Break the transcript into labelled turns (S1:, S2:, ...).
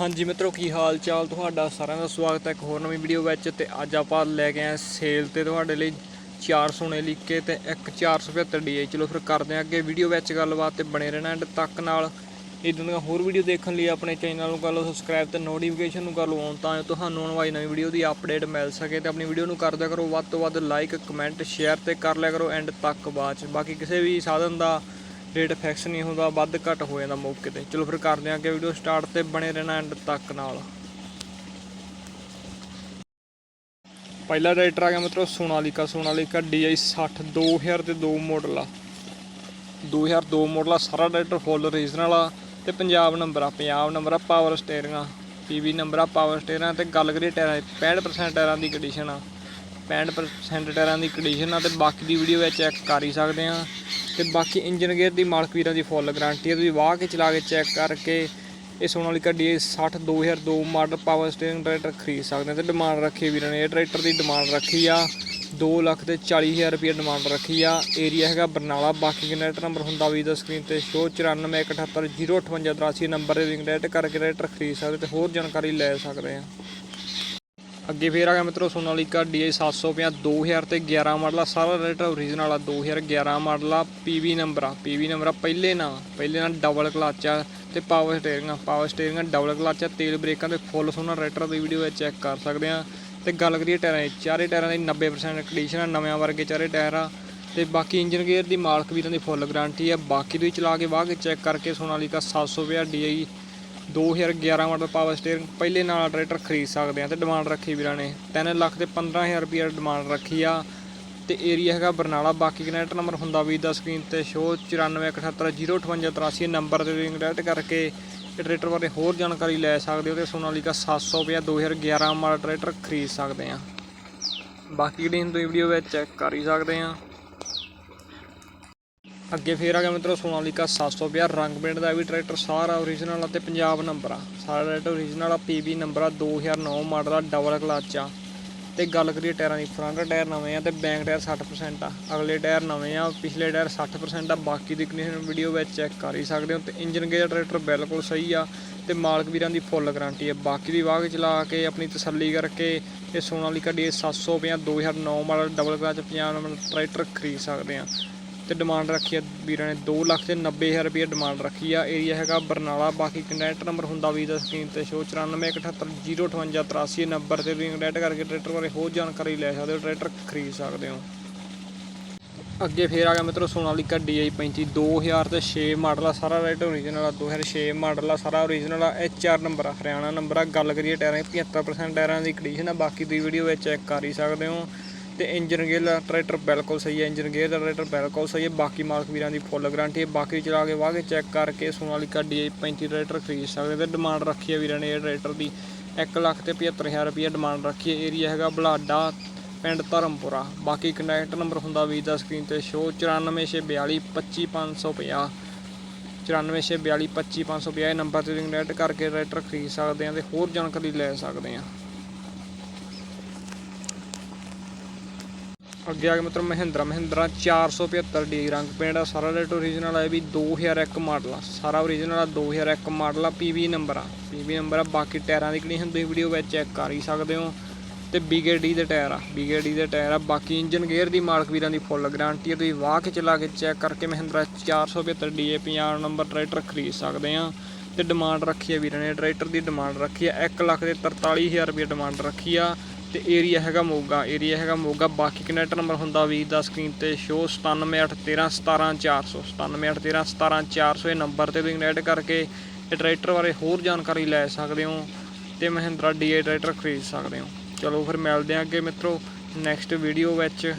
S1: ਹਾਂਜੀ ਮਿੱਤਰੋ, ਕੀ ਹਾਲ ਚਾਲ? ਤੁਹਾਡਾ ਸਾਰਿਆਂ ਦਾ ਸਵਾਗਤ ਹੈ ਇੱਕ ਹੋਰ ਨਵੀਂ ਵੀਡੀਓ ਵਿੱਚ ਤੇ ਅੱਜ ਆਪਾਂ ਲੈ ਕੇ ਆਏ ਸੇਲ ਤੇ ਤੁਹਾਡੇ ਲਈ 400 ਨੇ ਲਿਖੇ ਤੇ ਇੱਕ 475 DI ਚਲੋ ਫਿਰ ਕਰਦੇ ਹਾਂ ਅੱਗੇ ਵੀਡੀਓ ਵਿੱਚ ਗੱਲਬਾਤ ਤੇ ਬਣੇ ਰਹਿਣਾ ਐਂਡ ਤੱਕ ਨਾਲ। ਇਦਾਂ ਦੀਆਂ ਹੋਰ ਵੀਡੀਓ ਦੇਖਣ ਲਈ ਆਪਣੇ ਚੈਨਲ ਨੂੰ ਕਰ ਲਓ ਸਬਸਕ੍ਰਾਈਬ ਤੇ ਨੋਟੀਫਿਕੇਸ਼ਨ ਨੂੰ ਕਰ ਲਓ ਔਨ ਤਾਂ ਜੋ ਤੁਹਾਨੂੰ ਆਉਣ ਵਾਲੀ ਨਵੀਂ ਵੀਡੀਓ ਦੀ ਅਪਡੇਟ ਮਿਲ ਸਕੇ ਤੇ ਆਪਣੀ ਵੀਡੀਓ ਨੂੰ ਕਰਦਿਆ ਕਰੋ, ਵੱਧ ਤੋਂ ਵੱਧ ਲਾਈਕ ਕਮੈਂਟ ਸ਼ੇਅਰ ਤੇ ਕਰ ਲਿਆ ਕਰੋ ਐਂਡ ਤੱਕ ਬਾਅਦ ਚ ਬਾਕੀ ਕਿਸੇ ਵੀ ਸਾਧਨ ਦਾ ਰੇਟ ਫਿਕਸ ਨਹੀਂ ਹੁੰਦਾ, ਵੱਧ ਘੱਟ ਹੋ ਜਾਂਦਾ ਮੌਕੇ ਤੇ। ਚਲੋ ਫਿਰ ਕਰਦੇ ਹਾਂ ਅੱਗੇ ਵੀਡੀਓ ਸਟਾਰਟ ਤੇ ਬਣੇ ਰਹਿਣਾ ਐਂਡ ਤੱਕ ਨਾਲ। ਪਹਿਲਾ ਟਰੈਕਟਰ ਆ ਗਿਆ ਮਤਲਬ ਸੋਨਾਲੀਕਾ। ਸੋਨਾਲੀਕਾ DI 60 2000 ਤੇ 2 ਮਾਡਲ ਆ। 2002 ਮਾਡਲ ਆ, ਸਾਰਾ ਟਰੈਕਟਰ ਫੁੱਲ ਰੀਜਨਲ ਆ ਤੇ ਪੰਜਾਬ ਨੰਬਰ ਆ। ਪੰਜਾਬ ਨੰਬਰ ਆ ਪਾਵਰ ਸਟੀਅਰਿੰਗ ਆ। ਪੀਵੀ ਨੰਬਰ ਆ ਪਾਵਰ ਸਟੀਅਰਿੰਗ ਤੇ ਗੱਲ ਕਰੀਏ ਟਾਇਰਾਂ ਦੀ 65% ਟਾਇਰਾਂ ਦੀ ਕੰਡੀਸ਼ਨ ਆ। 65% ਟਾਇਰਾਂ ਦੀ ਕੰਡੀਸ਼ਨ ਆ ਤੇ ਬਾਕੀ ਦੀ ਵੀਡੀਓ ਵਿੱਚ ਚੈੱਕ ਕਰ ਹੀ ਸਕਦੇ ਆ। ਤੇ ਬਾਕੀ ਇੰਜਨ ਗੇਅਰ ਦੀ ਮਾਲਕ ਵੀਰਾਂ ਦੀ ਫੁੱਲ ਗਾਰੰਟੀ ਹੈ। ਤੁਸੀਂ ਵਾਹ ਕੇ ਚਲਾ ਕੇ ਚੈੱਕ ਕਰਕੇ ਇਹ Sonalika DI 60 2002 model power steering tractor ਖਰੀਦ ਸਕਦੇ ਆ ਤੇ ਡਿਮਾਂਡ ਰੱਖੀ ਵੀਰਾਂ ਨੇ। ਇਹ ਟਰੈਕਟਰ ਦੀ ਡਿਮਾਂਡ ਰੱਖੀ ਆ 2 ਲੱਖ ਤੇ 40000 ਰੁਪਏ ਡਿਮਾਂਡ ਰੱਖੀ ਆ। ਏਰੀਆ ਹੈਗਾ ਬਰਨਾਲਾ, ਬਾਕੀ ਜਨਰੇਟਰ ਨੰਬਰ ਹੁੰਦਾ ਵੀ ਦਾ ਸਕਰੀਨ ਤੇ ਸ਼ੋ 9417085083 ਨੰਬਰ ਤੇ ਰਿੰਗ ਡਾਇਰੈਕਟ ਕਰਕੇ ਟਰੈਕਟਰ ਖਰੀਦ ਸਕਦੇ ਤੇ ਹੋਰ ਜਾਣਕਾਰੀ ਲੈ ਸਕਦੇ ਆ। ਅੱਗੇ ਫੇਰ ਆ ਗਿਆ ਮਿੱਤਰੋ ਸੋਨਾਲੀਕਾ DI 750 2000 ਤੇ 11 ਮਾਡਲ ਆ, ਸਾਰਾ ਰੇਟ ਓਰੀਜਨਲ ਆ 2011 ਮਾਡਲ ਆ PV ਨੰਬਰ ਆ PV ਨੰਬਰ ਆ, ਪਹਿਲੇ ਨਾ, ਪਹਿਲੇ ਨਾਲ ਡਬਲ ਕਲਚ ਆ ਤੇ ਪਾਵਰ ਸਟੀਅਰਿੰਗ ਆ ਪਾਵਰ ਸਟੀਅਰਿੰਗ ਆ ਡਬਲ ਕਲਚ ਆ, ਤੇਲ ਬ੍ਰੇਕਾਂ ਤੇ ਫੁੱਲ ਸੋਨਾ ਰੇਟਰ ਦੀ ਵੀਡੀਓ ਵਿੱਚ ਚੈੱਕ ਕਰ ਸਕਦੇ ਆ ਤੇ ਗੱਲ ਕਰੀਏ ਟਾਇਰਾਂ ਦੀ, ਚਾਰੇ ਟਾਇਰਾਂ ਦੀ 90% ਕੰਡੀਸ਼ਨ ਆ, ਨਵੇਂ ਵਰਗੇ ਚਾਰੇ ਟਾਇਰ ਆ ਤੇ ਬਾਕੀ ਇੰਜਨ ਗੇਅਰ ਦੀ ਮਾਲਕ ਵੀਰਾਂ ਦੀ ਫੁੱਲ ਗਾਰੰਟੀ ਆ, ਬਾਕੀ ਤੁਸੀਂ ਚਲਾ ਕੇ ਵਾਹ ਕੇ ਚੈੱਕ ਕਰਕੇ Sonalika 750 DI 2011 model power steering ਪਹਿਲੇ ਨਾਲ ਟਰੈਕਟਰ ਖਰੀਦ ਸਕਦੇ ਆ ਤੇ ਡਿਮਾਂਡ ਰੱਖੀ ਵੀਰਾਂ ਨੇ। 3 ਲੱਖ ਤੇ 15000 ਰੁਪਏ ਡਿਮਾਂਡ ਰੱਖੀ ਆ ਤੇ ਏਰੀਆ ਹੈਗਾ ਬਰਨਾਲਾ। ਬਾਕੀ ਕਨੈਕਟ ਨੰਬਰ ਹੁੰਦਾ ਵੀ ਦਾ ਸਕਰੀਨ ਤੇ ਸ਼ੋ 9417085083 ਨੰਬਰ ਤੇ ਰਿੰਗ ਡਾਇਰੈਕਟ ਕਰਕੇ ਇਹ ਟਰੈਕਟਰ ਬਾਰੇ ਹੋਰ ਜਾਣਕਾਰੀ ਲੈ ਸਕਦੇ ਹੋ ਤੇ ਸੋਨਾਲੀਕਾ 750 2011 ਮਾਡਲ ਟਰੈਕਟਰ ਖਰੀਦ ਸਕਦੇ ਆ ਬਾਕੀ ਜਿਹੜੀ ਹਿੰਦੂ ਵੀਡੀਓ ਵਿੱਚ ਚੈੱਕ ਕਰ ਹੀ ਸਕਦੇ ਆ ਅੱਗੇ ਫੇਰ ਆ ਗਿਆ ਮਿੱਤਰੋ ਸੋਨਾਲੀਕਾ 750 ਰੰਗ ਪਿੰਡ ਦਾ ਵੀ ਟਰੈਕਟਰ ਸਾਰਾ ਓਰੀਜਨਲ ਆ ਤੇ ਪੰਜਾਬ ਨੰਬਰ। ਆ ਸਾਰਾ ਟਰੈਕਟਰ ਓਰੀਜਨਲ ਆ ਪੀਬੀ ਨੰਬਰ ਆ 2009 ਮਾਡਲ ਆ ਡਬਲ ਕਲਚ ਆ। ਤੇ ਗੱਲ ਕਰੀਏ ਟਾਇਰਾਂ ਦੀ ਫਰੰਟ ਟਾਇਰ ਨਵੇਂ ਆ ਤੇ ਬੈਕ ਟਾਇਰ 60% ਆ। ਅਗਲੇ ਟਾਇਰ ਨਵੇਂ ਆ, ਪਿਛਲੇ ਟਾਇਰ 60% ਆ, ਬਾਕੀ ਦੀ ਕੰਡੀਸ਼ਨ ਵੀਡੀਓ ਵਿੱਚ ਚੈੱਕ ਕਰ ਹੀ ਸਕਦੇ ਹੋ ਤੇ ਇੰਜਨ ਗੇਅਰ ਟਰੈਕਟਰ ਬਿਲਕੁਲ ਸਹੀ ਆ ਤੇ ਮਾਲਕ ਵੀਰਾਂ ਦੀ ਫੁੱਲ ਗਾਰੰਟੀ ਆ। ਬਾਕੀ ਦੀ ਵਾਹ ਚਲਾ ਕੇ ਆਪਣੀ ਤਸੱਲੀ ਕਰਕੇ ਇਹ Sonalika D 750 2009 model double clutch 50 number tractor ਖਰੀਦ ਸਕਦੇ ਆ। ਤੇ ਡਿਮਾਂਡ ਰੱਖੀ ਆ ਵੀਰਾਂ ਨੇ। 2 ਲੱਖ ਤੇ 90000 ਰੁਪਏ ਡਿਮਾਂਡ ਰੱਖੀ ਆ। ਏਰੀਆ ਹੈਗਾ ਬਰਨਾਲਾ, ਬਾਕੀ ਕੰਟੈਕਟ ਨੰਬਰ ਹੁੰਦਾ ਵੀ ਦਾ ਸਕਰੀਨ ਤੇ ਸ਼ੋ 9417085083 ਨੰਬਰ ਤੇ ਵੀ ਡੈਟ ਕਰਕੇ ਟਰੈਕਟਰ ਬਾਰੇ ਹੋਰ ਜਾਣਕਾਰੀ ਲੈ ਸਕਦੇ ਹੋ ਟਰੈਕਟਰ ਖਰੀਦ ਸਕਦੇ ਹੋ। ਅੱਗੇ ਫੇਰ ਆ ਗਿਆ ਮਿੱਤਰੋ ਸੋਨਾਲੀਕਾ DI 35 2000 ਤੇ 6 ਮਾਡਲ ਆ, ਸਾਰਾ ਰਾਈਟ ਓਰੀਜਨਲ ਆ 2006 ਮਾਡਲ ਆ, ਸਾਰਾ ਓਰੀਜਨਲ ਆ HR ਨੰਬਰ ਆ, ਹਰਿਆਣਾ ਨੰਬਰ ਆ, ਗੱਲ ਕਰੀਏ ਟਾਇਰਾਂ ਦੀ 75% ਟਾਇਰਾਂ ਦੀ ਕੰਡੀਸ਼ਨ ਆ, ਬਾਕੀ ਦੀ ਵੀਡੀਓ ਵਿੱਚ ਚੈੱਕ ਕਰ ਹੀ ਸਕਦੇ ਹੋ। ਤੇ ਇੰਜਨ ਗੇਅਰ ਦਾ ਟਰੈਕਟਰ ਬਿਲਕੁਲ ਸਹੀ ਹੈ, ਇੰਜਨ ਗੇਅਰ ਦਾ ਟਰੈਕਟਰ ਬਿਲਕੁਲ ਸਹੀ ਹੈ। ਬਾਕੀ ਮਾਲਕ ਵੀਰਾਂ ਦੀ ਫੁੱਲ ਗਾਰੰਟੀ ਹੈ। ਬਾਕੀ ਚਲਾ ਕੇ ਵਾਹ ਕੇ ਚੈੱਕ ਕਰਕੇ ਸੋਨਾਲੀਕਾ DI 35 ਟਰੈਕਟਰ ਖਰੀਦ ਸਕਦੇ ਤੇ ਡਿਮਾਂਡ ਰੱਖੀ ਹੈ ਵੀਰਾਂ ਨੇ ਇਹ ਟਰੈਕਟਰ ਦੀ। 1 ਲੱਖ ਤੇ 75000 ਰੁਪਏ ਡਿਮਾਂਡ ਰੱਖੀ ਹੈ। ਏਰੀਆ ਹੈਗਾ ਬਲਾਡਾ, ਪਿੰਡ ਧਰਮਪੁਰਾ। ਬਾਕੀ ਕੰਟੈਕਟ ਨੰਬਰ ਹੁੰਦਾ ਵੀ ਦਾ ਸਕਰੀਨ ਤੇ ਸ਼ੋ 9442 25550 9442 25550 ਇਹ ਨੰਬਰ ਤੇ ਕੰਟੈਕਟ ਕਰਕੇ ਟਰੈਕਟਰ ਖਰੀਦ ਸਕਦੇ ਆ ਤੇ ਹੋਰ ਜਾਣਕਾਰੀ ਲੈ ਸਕਦੇ ਆ ਅੱਗੇ ਆ ਗਿਆ ਮਤਲਬ ਮਹਿੰਦਰਾ ਮਹਿੰਦਰਾ 475 ਡੀ ਰੰਗ ਪੇਂਟ ਆ, ਸਾਰਾ ਰੇਟ ਓਰੀਜਨਲ ਆ ਵੀ 2001 ਮਾਡਲ ਆ। ਸਾਰਾ ਓਰੀਜਨਲ ਆ 2001 ਮਾਡਲ ਆ ਪੀਵੀ ਨੰਬਰ ਆ। ਪੀਵੀ ਨੰਬਰ ਆ, ਬਾਕੀ ਟਾਇਰਾਂ ਦੀ ਕੰਡੀਸ਼ਨ ਤੁਸੀਂ ਵੀਡੀਓ ਵਿੱਚ ਚੈੱਕ ਕਰ ਹੀ ਸਕਦੇ ਹੋ। ਤੇ BKD ਦੇ ਟਾਇਰ ਆ BKD ਦੇ ਟਾਇਰ ਆ। ਬਾਕੀ ਇੰਜਨ ਗੇਅਰ ਦੀ ਮਾਲਕ ਵੀਰਾਂ ਦੀ ਫੁੱਲ ਗਾਰੰਟੀ ਆ, ਤੁਸੀਂ ਵਾਹ ਕੇ ਚਲਾ ਕੇ ਚੈੱਕ ਕਰਕੇ ਮਹਿੰਦਰਾ 475 DA 50 ਨੰਬਰ ਟਰੈਕਟਰ ਖਰੀਦ ਸਕਦੇ ਆ। ਤੇ ਡਿਮਾਂਡ ਰੱਖੀ ਹੈ ਵੀਰਾਂ ਨੇ ਟਰੈਕਟਰ ਦੀ ਡਿਮਾਂਡ ਰੱਖੀ ਆ 1 ਲੱਖ ਦੇ 43000 ਰੁਪਏ ਡਿਮਾਂਡ ਰੱਖੀ ਆ। ਤੇ ਏਰੀਆ ਹੈਗਾ ਮੋਗਾ ਏਰੀਆ ਹੈਗਾ ਮੋਗਾ। ਬਾਕੀ ਕਨੈਕਟ ਨੰਬਰ ਹੁੰਦਾ ਵੀਰ ਦਾ ਸਕਰੀਨ ਤੇ? ਸ਼ੋ 9781317400 9781317400 ਇਹ ਨੰਬਰ ਤੇ ਤੁਸੀਂ ਕਨੈਕਟ ਕਰਕੇ ਇਹ ਟਰੈਕਟਰ ਬਾਰੇ ਹੋਰ ਜਾਣਕਾਰੀ ਲੈ ਸਕਦੇ ਹੋ ਤੇ ਮਹਿੰਦਰਾ DI ਟਰੈਕਟਰ ਖਰੀਦ ਸਕਦੇ ਹੋ। ਚਲੋ ਫਿਰ ਮਿਲਦੇ ਆਂ ਅੱਗੇ ਮਿੱਤਰੋ ਨੈਕਸਟ ਵੀਡੀਓ ਵਿੱਚ।